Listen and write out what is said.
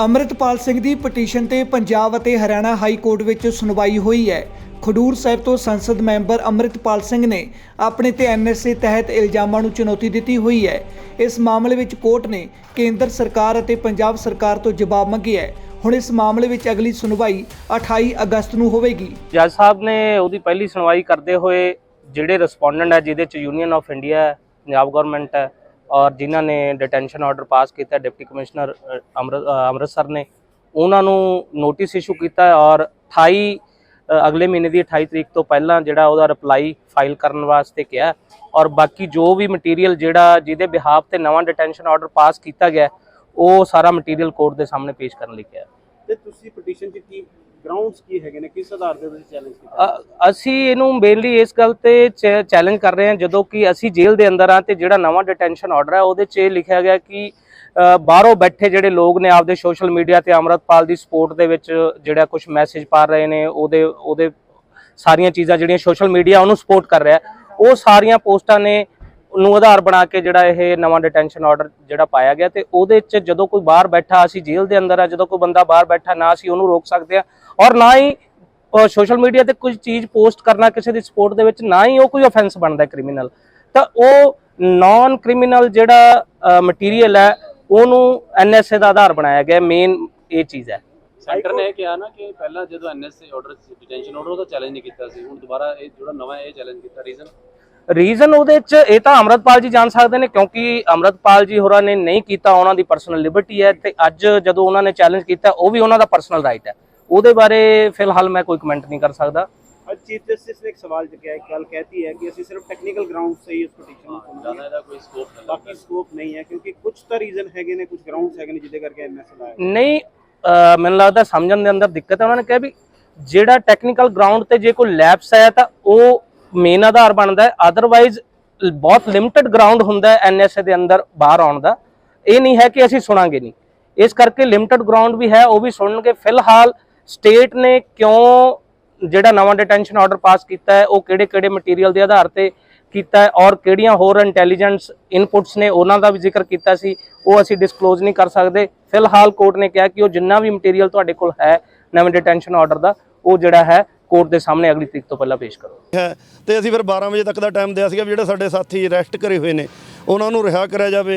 ਅੰਮ੍ਰਿਤਪਾਲ ਸਿੰਘ ਦੀ petition ਤੇ ਪੰਜਾਬ ਅਤੇ Haryana high court ਵਿੱਚ ਸੁਣਵਾਈ ਹੋਈ ਹੈ। ਖਡੂਰ ਸਾਹਿਬ ਤੋਂ ਸੰਸਦ ਮੈਂਬਰ ਅੰਮ੍ਰਿਤਪਾਲ ਸਿੰਘ ਨੇ ਆਪਣੇ ਤੇ ਐਨਐਸਏ ਤਹਿਤ ਇਲਜ਼ਾਮਾਂ ਨੂੰ ਚੁਣੌਤੀ ਦਿੱਤੀ ਹੋਈ ਹੈ। ਇਸ ਮਾਮਲੇ ਵਿੱਚ ਕੋਰਟ ਨੇ ਕੇਂਦਰ ਸਰਕਾਰ ਅਤੇ ਪੰਜਾਬ ਸਰਕਾਰ ਤੋਂ ਜਵਾਬ ਮੰਗਿਆ ਹੈ। ਹੁਣ ਇਸ ਮਾਮਲੇ ਵਿੱਚ ਅਗਲੀ ਸੁਣਵਾਈ 28 ਅਗਸਤ ਨੂੰ ਹੋਵੇਗੀ। ਜੱਜ ਸਾਹਿਬ ਨੇ ਉਹਦੀ ਪਹਿਲੀ ਸੁਣਵਾਈ ਕਰਦੇ ਹੋਏ ਜਿਹੜੇ ਰਿਸਪੋਂਡੈਂਟ ਹੈ, ਜਿਹਦੇ ਚ union of India Punjab government ਹੈ ਔਰ ਜਿਨ੍ਹਾਂ ਨੇ ਡਿਟੈਂਸ਼ਨ ਆਰਡਰ ਪਾਸ ਕੀਤਾ ਡਿਪਟੀ ਕਮਿਸ਼ਨਰ ਅੰਮ੍ਰਿਤਸਰ ਨੇ, ਉਹਨਾਂ ਨੂੰ ਨੋਟਿਸ ਇਸ਼ੂ ਕੀਤਾ ਔਰ 28 ਅਗਲੇ ਮਹੀਨੇ ਦੀ 28 ਤਰੀਕ ਤੋਂ ਪਹਿਲਾਂ ਜਿਹੜਾ ਉਹਦਾ ਰਿਪਲਾਈ ਫਾਈਲ ਕਰਨ ਵਾਸਤੇ ਕਿਹਾ ਔਰ ਬਾਕੀ ਜੋ ਵੀ ਮਟੀਰੀਅਲ ਜਿਹੜਾ ਜਿਹਦੇ ਬਿਹਾਫ ਤੇ ਨਵਾਂ ਡਿਟੈਂਸ਼ਨ ਆਰਡਰ ਪਾਸ ਕੀਤਾ ਗਿਆ, ਉਹ ਸਾਰਾ ਮਟੀਰੀਅਲ ਕੋਰਟ ਦੇ ਸਾਹਮਣੇ ਪੇਸ਼ ਕਰਨ ਲਈ ਕਿਹਾ। ਤੇ ਤੁਸੀਂ ਪਟੀਸ਼ਨ 'ਚ ਕੀ ਗਰਾਊਂਡਸ ਕੀ ਹੈਗੇ ਨੇ? ਕਿਸ ਆਧਾਰ ਤੇ ਤੁਸੀਂ ਚੈਲੰਜ ਕੀਤਾ ਅਸੀਂ ਇਹਨੂੰ ਮੇਨਲੀ ਇਸ ਗੱਲ ਤੇ ਚੈਲੰਜ ਕਰ ਰਹੇ ਹਾਂ, ਜਦੋਂ ਕਿ ਅਸੀਂ ਜੇਲ੍ਹ ਦੇ ਅੰਦਰ ਆ ਤੇ ਜਿਹੜਾ ਨਵਾਂ ਡਿਟੈਂਸ਼ਨ ਆਰਡਰ ਹੈ, ਉਹਦੇ 'ਚ ਇਹ ਲਿਖਿਆ ਗਿਆ ਕਿ ਬਾਹਰੋਂ ਬੈਠੇ ਜਿਹੜੇ ਲੋਕ ਨੇ ਆਪਦੇ ਸੋਸ਼ਲ ਮੀਡੀਆ ਤੇ ਅਮਰਤਪਾਲ ਦੀ ਸਪੋਰਟ ਦੇ ਵਿੱਚ ਜਿਹੜਾ ਕੁਝ ਮੈਸੇਜ ਪਾ ਰਹੇ ਨੇ, ਉਹਦੇ ਉਹਦੇ ਸਾਰੀਆਂ ਚੀਜ਼ਾਂ ਜਿਹੜੀਆਂ ਸੋਸ਼ਲ ਮੀਡੀਆ ਉਹਨੂੰ ਸਪੋਰਟ ਕਰ ਰਿਹਾ ਉਹ ਸਾਰੀਆਂ ਪੋਸਟਾਂ ਨੇ ਨੂੰ ਆਧਾਰ ਬਣਾ ਕੇ ਜਿਹੜਾ ਇਹ ਨਵਾਂ ਡਿਟੈਂਸ਼ਨ ਆਰਡਰ ਜਿਹੜਾ ਪਾਇਆ ਗਿਆ ਤੇ ਉਹਦੇ 'ਚ ਜਦੋਂ ਕੋਈ ਬਾਹਰ ਬੈਠਾ, ਅਸੀਂ ਜੇਲ੍ਹ ਦੇ ਅੰਦਰ ਆ, ਜਦੋਂ ਕੋਈ ਬੰਦਾ ਬਾਹਰ ਬੈਠਾ, ਨਾ ਅਸੀਂ ਉਹਨੂੰ ਰੋਕ ਸਕਦੇ ਆ ਔਰ ਨਾ ਹੀ ਸੋਸ਼ਲ ਮੀਡੀਆ ਤੇ ਕੁਝ ਚੀਜ਼ ਪੋਸਟ ਕਰਨਾ, ਕਿਸੇ ਦੀ ਸਪੋਰਟ ਦੇ ਵਿੱਚ ਨਾ ਹੀ ਉਹ ਕੋਈ ਆਫੈਂਸ ਬਣਦਾ ਕ੍ਰਿਮੀਨਲ ਤਾਂ ਉਹ ਨਾਨ ਕ੍ਰਿਮੀਨਲ ਜਿਹੜਾ ਮਟੀਰੀਅਲ ਹੈ, ਉਹਨੂੰ ਐਨਐਸਏ ਦਾ ਆਧਾਰ ਬਣਾਇਆ ਗਿਆ ਮੇਨ ਇਹ ਚੀਜ਼ ਹੈ। ਸੈਂਟਰ ਨੇ ਕਿਹਾ ਨਾ ਕਿ ਪਹਿਲਾਂ ਜਦੋਂ ਐਨਐਸਏ ਆਰਡਰ ਡਿਟੈਂਸ਼ਨ ਆਰਡਰ ਉਹਦਾ ਚੈਲੰਜ ਨਹੀਂ ਕੀਤਾ ਸੀ। ਹੁਣ ਦੁਬਾਰਾ ਇਹ ਜਿਹੜਾ ਨਵਾਂ ਇਹ ਚੈਲੰਜ ਕੀਤਾ ਰੀਜ਼ਨ ਰੀਜ਼ਨ ਉਹਦੇ ਚ ਇਹ ਤਾਂ ਅਮਰਤਪਾਲ ਜੀ ਜਾਣ ਸਕਦੇ ਨੇ ਕਿਉਂਕਿ ਅਮਰਤਪਾਲ ਜੀ ਹੋਰਾਂ ਨੇ ਨਹੀਂ ਕੀਤਾ ਉਹਨਾਂ ਦੀ ਪਰਸਨਲ ਲਿਬਰਟੀ ਹੈ ਤੇ ਅੱਜ ਜਦੋਂ ਉਹਨਾਂ ਨੇ ਚੈਲੰਜ ਕੀਤਾ ਉਹ ਵੀ ਉਹਨਾਂ ਦਾ ਪਰਸਨਲ ਰਾਈਟ ਹੈ। ਉਹਦੇ ਬਾਰੇ ਫਿਲਹਾਲ ਮੈਂ ਕੋਈ ਕਮੈਂਟ ਨਹੀਂ ਕਰ ਸਕਦਾ। ਅੱਜ ਚੀਫ ਜਸਟਿਸ ਨੇ ਇੱਕ ਸਵਾਲ ਚੁੱਕਿਆ ਇੱਕ ਗੱਲ ਕਹਿਤੀ ਹੈ ਕਿ ਅਸੀਂ ਸਿਰਫ ਟੈਕਨੀਕਲ ਗਰਾਊਂਡ ਸੇ ਹੀ ਇਸ ਪਟੀਸ਼ਨ ਨੂੰ ਜ਼ਿਆਦਾ ਸੁਣਾਂਗੇ ਇਹਦਾ ਕੋਈ ਸਕੋਪ ਨਹੀਂ। ਬਾਕੀ ਸਕੋਪ ਨਹੀਂ ਹੈ ਕਿਉਂਕਿ ਕੁਝ ਤਾਂ ਰੀਜ਼ਨ ਹੈਗੇ ਨੇ ਕੁਝ ਗਰਾਊਂਡਸ ਹੈਗੇ ਨੇ ਜਿਹਦੇ ਕਰਕੇ ਐਮਐਸ ਲਾਇਆ ਨਹੀਂ ਅਹ ਮੈਨੂੰ ਲੱਗਦਾ ਸਮਝਣ ਦੇ ਅੰਦਰ ਦਿੱਕਤ ਹੈ। ਉਹਨਾਂ ਨੇ ਕਿਹਾ ਵੀ ਜਿਹੜਾ ਟੈਕਨੀਕਲ ਗਰਾਊਂਡ ਤੇ ਜੇ ਕੋਈ ਲੈਪਸ ਹੈ ਤਾਂ ਉਹ ਮੇਨ ਆਧਾਰ ਬਣਦਾ ਹੈ। ਅਦਰਵਾਈਜ਼ ਬਹੁਤ ਲਿਮਟਿਡ ਗਰਾਊਂਡ ਹੁੰਦਾ ਹੈ ਐਨਐਸਏ ਦੇ ਅੰਦਰ ਬਾਹਰ ਆਉਣ ਦਾ। ਇਹ ਨਹੀਂ ਹੈ ਕਿ ਅਸੀਂ ਸੁਣਾਂਗੇ ਨਹੀਂ। ਇਸ ਕਰਕੇ ਲਿਮਟਿਡ ਗਰਾਊਂਡ ਵੀ ਹੈ, ਉਹ ਵੀ ਸੁਣਨਗੇ। ਫਿਲਹਾਲ ਸਟੇਟ ਨੇ ਕਿਉਂ ਜਿਹੜਾ ਨਵਾਂ ਡਿਟੈਂਸ਼ਨ ਆਰਡਰ ਪਾਸ ਕੀਤਾ ਹੈ, ਉਹ ਕਿਹੜੇ ਕਿਹੜੇ ਮਟੀਰੀਅਲ ਦੇ ਆਧਾਰ ਤੇ ਕੀਤਾ ਹੈ ਔਰ ਕਿਹੜੀਆਂ ਹੋਰ ਇੰਟੈਲੀਜੈਂਸ ਇਨਪੁਟਸ ਨੇ ਉਹਨਾਂ ਦਾ ਵੀ ਜ਼ਿਕਰ ਕੀਤਾ ਸੀ, ਉਹ ਅਸੀਂ ਡਿਸਕਲੋਜ਼ ਨਹੀਂ ਕਰ ਸਕਦੇ। ਫਿਲਹਾਲ ਕੋਰਟ ਨੇ ਕਿਹਾ ਕਿ ਉਹ ਜਿੰਨਾ ਵੀ ਮਟੀਰੀਅਲ ਤੁਹਾਡੇ ਕੋਲ ਹੈ ਨਵੇਂ ਡਿਟੈਂਸ਼ਨ ਆਰਡਰ ਦਾ, ਉਹ ਜਿਹੜਾ ਹੈ ਕੋਰਟ ਦੇ ਸਾਹਮਣੇ ਅਗਲੀ ਤਰੀਕ ਤੋਂ ਪਹਿਲਾਂ ਪੇਸ਼ ਕਰੋ। ਹੈ ਤੇ ਅਸੀਂ ਫਿਰ 12 ਵਜੇ ਤੱਕ ਦਾ ਟਾਈਮ ਦਿਆ ਸੀਗਾ ਵੀ ਜਿਹੜੇ ਸਾਡੇ ਸਾਥੀ ਅਰੈਸਟ ਕਰੇ ਹੋਏ ਨੇ, ਉਹਨਾਂ ਨੂੰ ਰਿਹਾ ਕਰਿਆ ਜਾਵੇ।